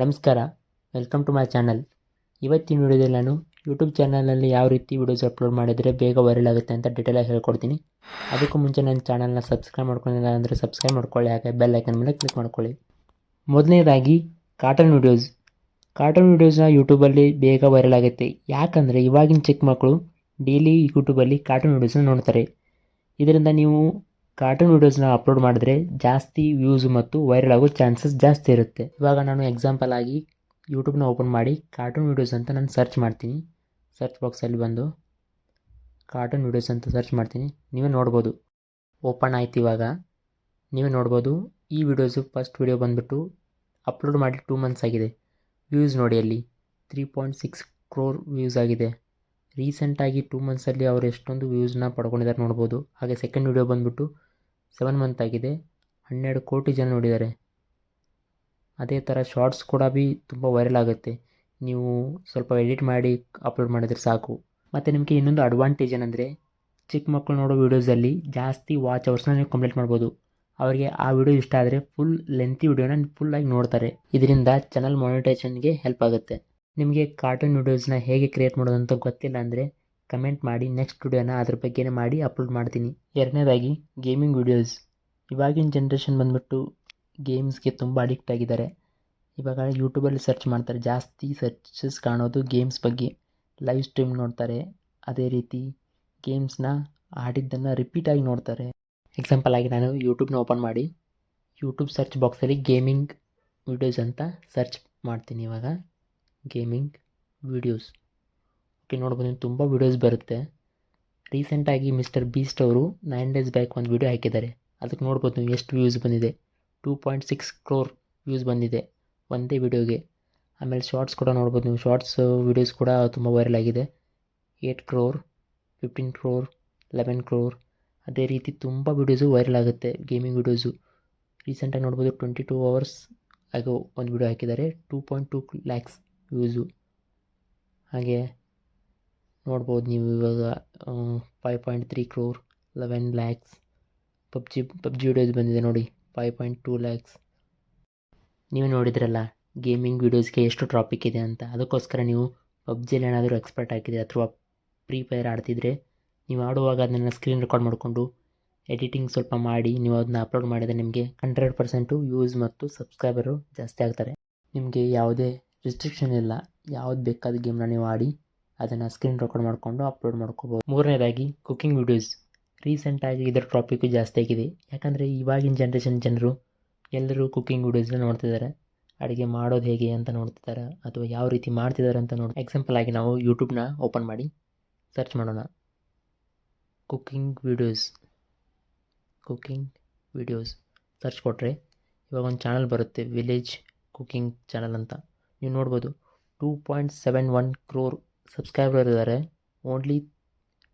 ನಮಸ್ಕಾರ. Welcome to my channel ಇವತ್ತಿನ ವಿಡಿಯೋದಲ್ಲಿ ನಾನು ಯೂಟ್ಯೂಬ್ ಚಾನಲಲ್ಲಿ ಯಾವ ರೀತಿ ವಿಡಿಯೋಸ್ ಅಪ್ಲೋಡ್ ಮಾಡಿದರೆ ಬೇಗ ವೈರಲ್ ಆಗುತ್ತೆ ಅಂತ ಡೀಟೇಲಾಗಿ ಹೇಳ್ಕೊಡ್ತೀನಿ. ಅದಕ್ಕೂ ಮುಂಚೆ ನನ್ನ ಚಾನಲ್ನ ಸಬ್ಸ್ಕ್ರೈಬ್ ಮಾಡ್ಕೊಂಡಿಲ್ಲ ಅಂದರೆ ಸಬ್ಸ್ಕ್ರೈಬ್ ಮಾಡ್ಕೊಳ್ಳಿ, ಹಾಗೆ ಬೆಲ್ ಐಕನ್ ಮೇಲೆ ಕ್ಲಿಕ್ ಮಾಡ್ಕೊಳ್ಳಿ. ಮೊದಲನೇದಾಗಿ ಕಾರ್ಟೂನ್ ವಿಡಿಯೋಸ್ ಕಾರ್ಟೂನ್ ವಿಡಿಯೋಸ್ನ ಯೂಟ್ಯೂಬಲ್ಲಿ ಬೇಗ ವೈರಲ್ ಆಗುತ್ತೆ. ಯಾಕಂದರೆ ಇವಾಗಿನ ಚಿಕ್ಕ ಮಕ್ಕಳು ಡೈಲಿ ಯೂಟ್ಯೂಬಲ್ಲಿ ಕಾರ್ಟೂನ್ ವಿಡಿಯೋಸ್ನ ನೋಡ್ತಾರೆ. ಇದರಿಂದ ನೀವು ಕಾರ್ಟೂನ್ ವೀಡಿಯೋಸ್ನ ಅಪ್ಲೋಡ್ ಮಾಡಿದ್ರೆ ಜಾಸ್ತಿ ವ್ಯೂಸ್ ಮತ್ತು ವೈರಲ್ ಆಗೋ ಚಾನ್ಸಸ್ ಜಾಸ್ತಿ ಇರುತ್ತೆ. ಇವಾಗ ನಾನು ಎಕ್ಸಾಂಪಲ್ ಆಗಿ ಯೂಟ್ಯೂಬ್ನ ಓಪನ್ ಮಾಡಿ ಕಾರ್ಟೂನ್ ವೀಡಿಯೋಸ್ ಅಂತ ನಾನು ಸರ್ಚ್ ಮಾಡ್ತೀನಿ. ಸರ್ಚ್ ಬಾಕ್ಸಲ್ಲಿ ಬಂದು ಕಾರ್ಟೂನ್ ವೀಡಿಯೋಸ್ ಅಂತ ಸರ್ಚ್ ಮಾಡ್ತೀನಿ. ನೀವೇ ನೋಡ್ಬೋದು. ಓಪನ್ ಆಯ್ತು ಇವಾಗ. ನೀವೇ ನೋಡ್ಬೋದು. ಈ ವಿಡಿಯೋಸು ಫಸ್ಟ್ ವಿಡಿಯೋ ಬಂದುಬಿಟ್ಟು ಅಪ್ಲೋಡ್ ಮಾಡಿ ಟೂ ಮಂತ್ಸ್ ಆಗಿದೆ. ವ್ಯೂಸ್ ನೋಡಿ ಅಲ್ಲಿ three point six crore views ಆಗಿದೆ. ರೀಸೆಂಟಾಗಿ ಟೂ ಮಂತ್ಸಲ್ಲಿ ಅವರು ಎಷ್ಟೊಂದು ವ್ಯೂಸ್ನ ಪಡ್ಕೊಂಡಿದ್ದಾರೆ ನೋಡ್ಬೋದು. ಹಾಗೆ ಸೆಕೆಂಡ್ ವೀಡಿಯೋ ಬಂದುಬಿಟ್ಟು ಸೆವೆನ್ ಮಂತ್ ಆಗಿದೆ. ಹನ್ನೆರಡು ಕೋಟಿ ಜನ ನೋಡಿದ್ದಾರೆ. ಅದೇ ಥರ ಶಾರ್ಟ್ಸ್ ಕೂಡ ಬಿ ತುಂಬ ವೈರಲ್ ಆಗುತ್ತೆ. ನೀವು ಸ್ವಲ್ಪ ಎಡಿಟ್ ಮಾಡಿ ಅಪ್ಲೋಡ್ ಮಾಡಿದರೆ ಸಾಕು. ಮತ್ತು ನಿಮಗೆ ಇನ್ನೊಂದು ಅಡ್ವಾಂಟೇಜ್ ಏನಂದರೆ, ಚಿಕ್ಕ ಮಕ್ಕಳು ನೋಡೋ ವೀಡಿಯೋಸಲ್ಲಿ ಜಾಸ್ತಿ ವಾಚ್ ಅವರ್ಸ್ನ ನೀವು ಕಂಪ್ಲೀಟ್ ಮಾಡ್ಬೋದು. ಅವರಿಗೆ ಆ ವಿಡಿಯೋ ಇಷ್ಟ ಆದರೆ ಫುಲ್ ಲೆಂತಿ ವಿಡಿಯೋನ ಫುಲ್ಲಾಗಿ ನೋಡ್ತಾರೆ. ಇದರಿಂದ ಚಾನಲ್ ಮಾನಿಟೈಸೇಷನ್ಗೆ ಹೆಲ್ಪ್ ಆಗುತ್ತೆ. ನಿಮಗೆ ಕಾರ್ಟೂನ್ ವೀಡಿಯೋಸ್ನ ಹೇಗೆ ಕ್ರಿಯೇಟ್ ಮಾಡೋದಂತ ಗೊತ್ತಿಲ್ಲ ಅಂದರೆ ಕಮೆಂಟ್ ಮಾಡಿ ನೆಕ್ಸ್ಟ್ ವಿಡಿಯೋನ ಅದ್ರ ಬಗ್ಗೆನೇ ಮಾಡಿ ಅಪ್ಲೋಡ್ ಮಾಡ್ತೀನಿ. ಎರಡನೇದಾಗಿ ಗೇಮಿಂಗ್ ವಿಡಿಯೋಸ್ ಇವಾಗಿನ ಜನ್ರೇಷನ್ ಬಂದುಬಿಟ್ಟು ಗೇಮ್ಸ್ಗೆ ತುಂಬ ಅಡಿಕ್ಟ್ ಆಗಿದ್ದಾರೆ. ಇವಾಗ ಯೂಟ್ಯೂಬಲ್ಲಿ ಸರ್ಚ್ ಮಾಡ್ತಾರೆ. ಜಾಸ್ತಿ ಸರ್ಚಸ್ ಕಾಣೋದು ಗೇಮ್ಸ್ ಬಗ್ಗೆ. ಲೈವ್ ಸ್ಟ್ರೀಮ್ ನೋಡ್ತಾರೆ. ಅದೇ ರೀತಿ ಗೇಮ್ಸ್ನ ಆಡಿದ್ದನ್ನು ರಿಪೀಟಾಗಿ ನೋಡ್ತಾರೆ. ಎಕ್ಸಾಂಪಲ್ ಆಗಿ ನಾನು ಯೂಟ್ಯೂಬ್ನ ಓಪನ್ ಮಾಡಿ. ಯೂಟ್ಯೂಬ್ ಸರ್ಚ್ ಬಾಕ್ಸಲ್ಲಿ ಗೇಮಿಂಗ್ ವಿಡಿಯೋಸ್ ಅಂತ ಸರ್ಚ್ ಮಾಡ್ತೀನಿ ಇವಾಗ. ಗೇಮಿಂಗ್ ವಿಡಿಯೋಸ್ ಓಕೆ, ನೋಡ್ಬೋದು ತುಂಬ ವಿಡಿಯೋಸ್ ಬರುತ್ತೆ. ರೀಸೆಂಟಾಗಿ ಮಿಸ್ಟರ್ ಬೀಸ್ಟ್ ಅವರು ನೈನ್ ಡೇಸ್ ಬ್ಯಾಕ್ ಒಂದು ವಿಡಿಯೋ ಹಾಕಿದ್ದಾರೆ. ಅದಕ್ಕೆ ನೋಡ್ಬೋದು ನೀವು ಎಷ್ಟು ವ್ಯೂಸ್ ಬಂದಿದೆ. Two point six crore views ಬಂದಿದೆ ಒಂದೇ ವಿಡಿಯೋಗೆ ಆಮೇಲೆ ಶಾರ್ಟ್ಸ್ ಕೂಡ ನೋಡ್ಬೋದು ನೀವು. ಶಾರ್ಟ್ಸ್ ವಿಡಿಯೋಸ್ ಕೂಡ ತುಂಬ ವೈರಲ್ ಆಗಿದೆ. Eight crore fifteen crore eleven crore ಅದೇ ರೀತಿ ತುಂಬ ವೀಡಿಯೋಸು ವೈರಲ್ ಆಗುತ್ತೆ ಗೇಮಿಂಗ್ ವೀಡಿಯೋಸು ರೀಸೆಂಟಾಗಿ ನೋಡ್ಬೋದು ಟ್ವೆಂಟಿ ಟೂ ಅವರ್ಸ್ ಆಗೋ ಒಂದು ವಿಡಿಯೋ ಹಾಕಿದ್ದಾರೆ. Two point two lakhs views ಹಾಗೆ ನೋಡ್ಬೋದು ನೀವು ಇವಾಗ five point three crore eleven lakhs PUBG PUBG videos ಬಂದಿದೆ ನೋಡಿ ಫೈವ್ ಪಾಯಿಂಟ್ ಟೂ ಲ್ಯಾಕ್ಸ್ ನೀವು ನೋಡಿದ್ರಲ್ಲ ಗೇಮಿಂಗ್ ವೀಡಿಯೋಸ್ಗೆ ಎಷ್ಟು ಟ್ರಾಪಿಕ್ ಇದೆ ಅಂತ. ಅದಕ್ಕೋಸ್ಕರ ನೀವು ಪಬ್ಜಿಯಲ್ಲಿ ಏನಾದರೂ ಎಕ್ಸ್ಪರ್ಟ್ ಹಾಕಿದರೆ ಅಥವಾ ಫ್ರೀ ಫೈರ್ ಆಡ್ತಿದ್ರೆ, ನೀವು ಆಡುವಾಗ ಅದನ್ನು ಸ್ಕ್ರೀನ್ ರೆಕಾರ್ಡ್ ಮಾಡಿಕೊಂಡು ಎಡಿಟಿಂಗ್ ಸ್ವಲ್ಪ ಮಾಡಿ, ನೀವು ಅದನ್ನ ಅಪ್ಲೋಡ್ ಮಾಡಿದರೆ ನಿಮಗೆ ಹಂಡ್ರೆಡ್ ಪರ್ಸೆಂಟು ಯೂಸ್ ಮತ್ತು ಸಬ್ಸ್ಕ್ರೈಬರು ಜಾಸ್ತಿ ಆಗ್ತಾರೆ. ನಿಮಗೆ ಯಾವುದೇ ರಿಸ್ಟ್ರಿಕ್ಷನ್ ಇಲ್ಲ. ಯಾವ್ದು ಬೇಕಾದ ಗೇಮ್ನ ನೀವು ಆಡಿ ಅದನ್ನು ಸ್ಕ್ರೀನ್ ರೆಕಾರ್ಡ್ ಮಾಡಿಕೊಂಡು ಅಪ್ಲೋಡ್ ಮಾಡ್ಕೋಬೋದು. ಮೂರನೇದಾಗಿ ಕುಕಿಂಗ್ ವಿಡಿಯೋಸ್ ರೀಸೆಂಟಾಗಿ ಇದರ ಟಾಪಿಕ್ಕು ಜಾಸ್ತಿ ಆಗಿದೆ. ಯಾಕಂದರೆ ಇವಾಗಿನ ಜನ್ರೇಷನ್ ಜನರು ಎಲ್ಲರೂ ಕುಕಿಂಗ್ ವೀಡಿಯೋಸ್ನ ನೋಡ್ತಿದ್ದಾರೆ ಅಡುಗೆ ಮಾಡೋದು ಹೇಗೆ ಅಂತ ನೋಡ್ತಿದ್ದಾರೆ ಅಥವಾ ಯಾವ ರೀತಿ ಮಾಡ್ತಿದ್ದಾರೆ ಅಂತ ನೋಡಿ ಎಕ್ಸಾಂಪಲ್ ಆಗಿ ನಾವು ಯೂಟ್ಯೂಬ್ನ ಓಪನ್ ಮಾಡಿ ಸರ್ಚ್ ಮಾಡೋಣ. Cooking videos cooking videos search ಕೊಟ್ಟರೆ ಇವಾಗ ಒಂದು ಚಾನಲ್ ಬರುತ್ತೆ ವಿಲೇಜ್ ಕುಕ್ಕಿಂಗ್ ಚಾನಲ್ ಅಂತ. ನೀವು ನೋಡ್ಬೋದು. Two point seven one crore subscriber ಇದ್ದಾರೆ. Only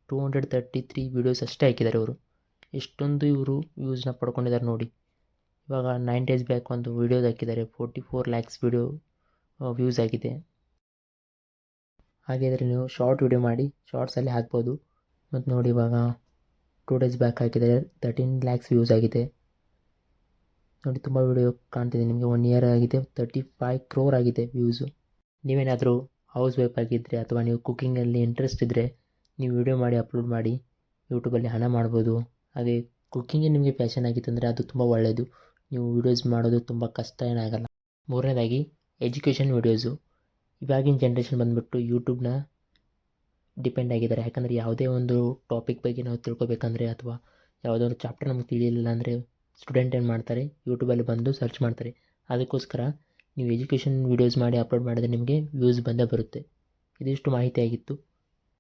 two hundred thirty three videos ಅಷ್ಟೇ ಹಾಕಿದ್ದಾರೆ ಇವರು. ಎಷ್ಟೊಂದು ಇವರು ವ್ಯೂಸ್ನ ಪಡ್ಕೊಂಡಿದ್ದಾರೆ ನೋಡಿ. ಇವಾಗ ನೈನ್ ಡೇಸ್ ಬ್ಯಾಕ್ ಒಂದು ವೀಡಿಯೋಸ್ ಹಾಕಿದ್ದಾರೆ. Forty four lakhs video views ಆಗಿದೆ. ಹಾಗಿದ್ರೆ ನೀವು ಶಾರ್ಟ್ ವೀಡಿಯೋ ಮಾಡಿ ಶಾರ್ಟ್ಸಲ್ಲಿ ಹಾಕ್ಬೋದು. ಮತ್ತು ನೋಡಿ ಇವಾಗ ಟೂ ಡೇಸ್ ಬ್ಯಾಕ್ ಹಾಕಿದ್ದಾರೆ. ತರ್ಟೀನ್ ಲ್ಯಾಕ್ಸ್ ವ್ಯೂಸ್ ಆಗಿದೆ. ನೋಡಿ ತುಂಬ ವೀಡಿಯೋ ಕಾಣ್ತಿದೆ ನಿಮಗೆ. ಒನ್ ಇಯರ್ ಆಗಿದೆ. ತರ್ಟಿ ಫೈವ್ ಕ್ರೋರ್ ಆಗಿದೆ ವ್ಯೂಸು ನೀವೇನಾದರೂ ಹೌಸ್ ವೈಫ್ ಆಗಿದ್ದರೆ ಅಥವಾ ನೀವು ಕುಕ್ಕಿಂಗಲ್ಲಿ ಇಂಟ್ರೆಸ್ಟ್ ಇದ್ದರೆ ನೀವು ವಿಡಿಯೋ ಮಾಡಿ ಅಪ್ಲೋಡ್ ಮಾಡಿ ಯೂಟ್ಯೂಬಲ್ಲಿ ಹಣ ಮಾಡ್ಬೋದು. ಹಾಗೆ ಕುಕ್ಕಿಂಗೇ ನಿಮಗೆ ಪ್ಯಾಷನ್ ಆಗಿತ್ತು ಅಂದರೆ ಅದು ತುಂಬ ಒಳ್ಳೆಯದು ನೀವು ವೀಡಿಯೋಸ್ ಮಾಡೋದು ತುಂಬ ಕಷ್ಟ ಏನಾಗಲ್ಲ ಮೂರನೇದಾಗಿ ಎಜುಕೇಷನ್ ವೀಡಿಯೋಸು ಇವಾಗಿನ ಜನ್ರೇಷನ್ ಬಂದುಬಿಟ್ಟು ಯೂಟ್ಯೂಬ್ನ ಡಿಪೆಂಡ್ ಆಗಿದ್ದಾರೆ. ಯಾಕಂದರೆ ಯಾವುದೇ ಒಂದು ಟಾಪಿಕ್ ಬಗ್ಗೆ ನಾವು ತಿಳ್ಕೊಬೇಕಂದ್ರೆ ಅಥವಾ ಯಾವುದೋ ಒಂದು ಚಾಪ್ಟರ್ ನಮ್ಗೆ ತಿಳಿಯಲಿಲ್ಲ ಅಂದರೆ ಸ್ಟೂಡೆಂಟ್ ಏನು ಮಾಡ್ತಾರೆ? ಯೂಟ್ಯೂಬಲ್ಲಿ ಬಂದು ಸರ್ಚ್ ಮಾಡ್ತಾರೆ. ಅದಕ್ಕೋಸ್ಕರ ನೀವು ಎಜುಕೇಷನ್ ವೀಡಿಯೋಸ್ ಮಾಡಿ ಅಪ್ಲೋಡ್ ಮಾಡಿದರೆ ನಿಮಗೆ ವ್ಯೂಸ್ ಬಂದೇ ಬರುತ್ತೆ. ಇದಿಷ್ಟು ಮಾಹಿತಿ ಆಗಿತ್ತು